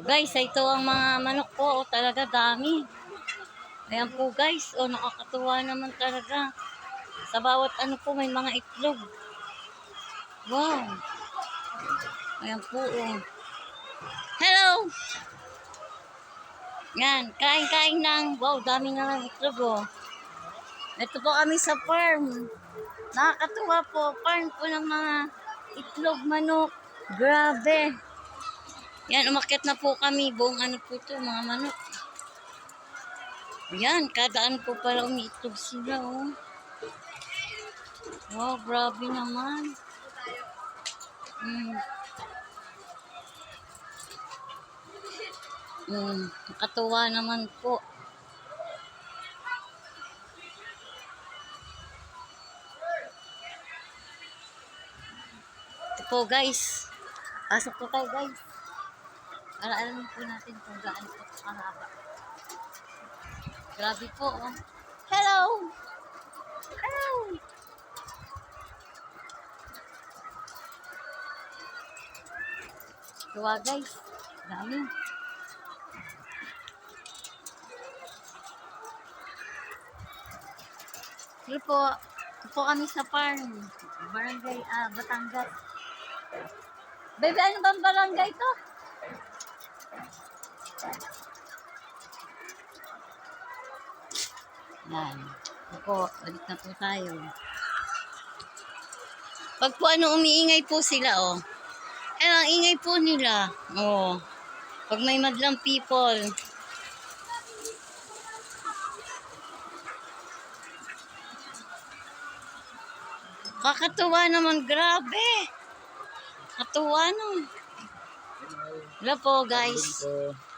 Guys, ito ang mga manok po. Oh, talaga dami. Ayan po guys. O, nakakatuwa naman talaga. Sa bawat ano po, may mga itlog. Wow. Ayan po. Oh. Hello! Yan, kain-kain lang. Wow, dami na lang itlog oh. Ito po kami sa farm. Nakakatuwa po. Farm po ng mga itlog manok. Grabe. Yan, umakyat na po kami. Buong ano po to, mga manok. Yan, kada ano po pala umiitlog sila, oh. Wow, grabe naman. Mm. Mm, nakatuwa naman po. Ito po guys. Pasok po tayo guys. Para alam po natin kung gaano po ito kahaba. Grabe po oh. Hello! Hello! Tuwa guys. Dami. Sige po. Ito po kami sa farm. Barangay ah, Batangas. Baby, ano bang barangay to? Yan. Ako, balik na po tayo. Pag po ano, umiingay po sila, oh. Eh, ang ingay po nila. Oh. Pag may madlang people. Kakatuwa naman, grabe. Katuwa no. Hello po, guys.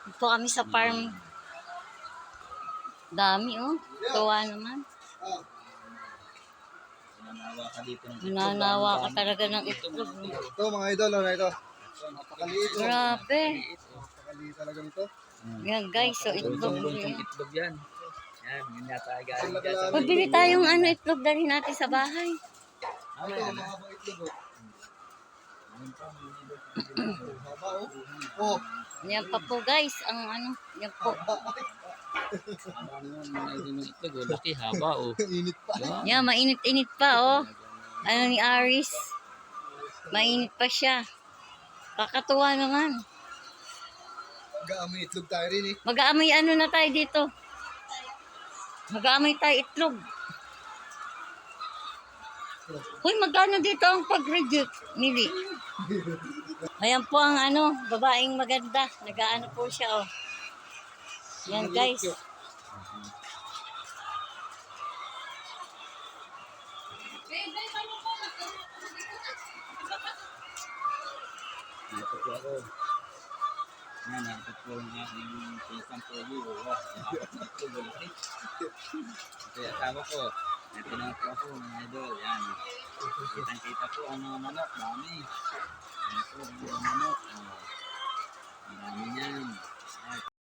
Dito kami sa farm. Dami, oh. Tuwa naman. Nanawa ka dito ng Mananawa ka talaga ng itlog. no? Ito mga idol, ano ito? Napakaliit. oh. Grabe. Napakaliit talaga nito. Yan, guys. So, itlog. Itlog yan. Yan, yun yata ay galing. Pabili tayong ano, itlog dali natin sa bahay. Ito, mahabang itlog. Oh. Oh. Oh, Yan pa po, guys. Ang ano, yan po. Laki, haba oh. init pa. Yan. Mainit-init pa, oh. Ano ni Aris. Mainit pa siya. Kakatuwa naman. Gaamoy itlog tayo rin eh. Mag-aamoy ano na tayo dito. Mag-aamoy tayo itlog. Uy, magkano dito ang pag-review, Mili? Ayan po ang ano, babaeng maganda. Nag-aano po siya, oh. Yan, guys. Po ako. Po ang aking pisang pogi. Oh. Wow, apat na itlog. oh, Laki. Ito yung asawa ko. Ito na po ako, mga idol. Yan. Kitang-kita po ang mga manok. Dami. Yan po, ang manok. Ang dami niyan.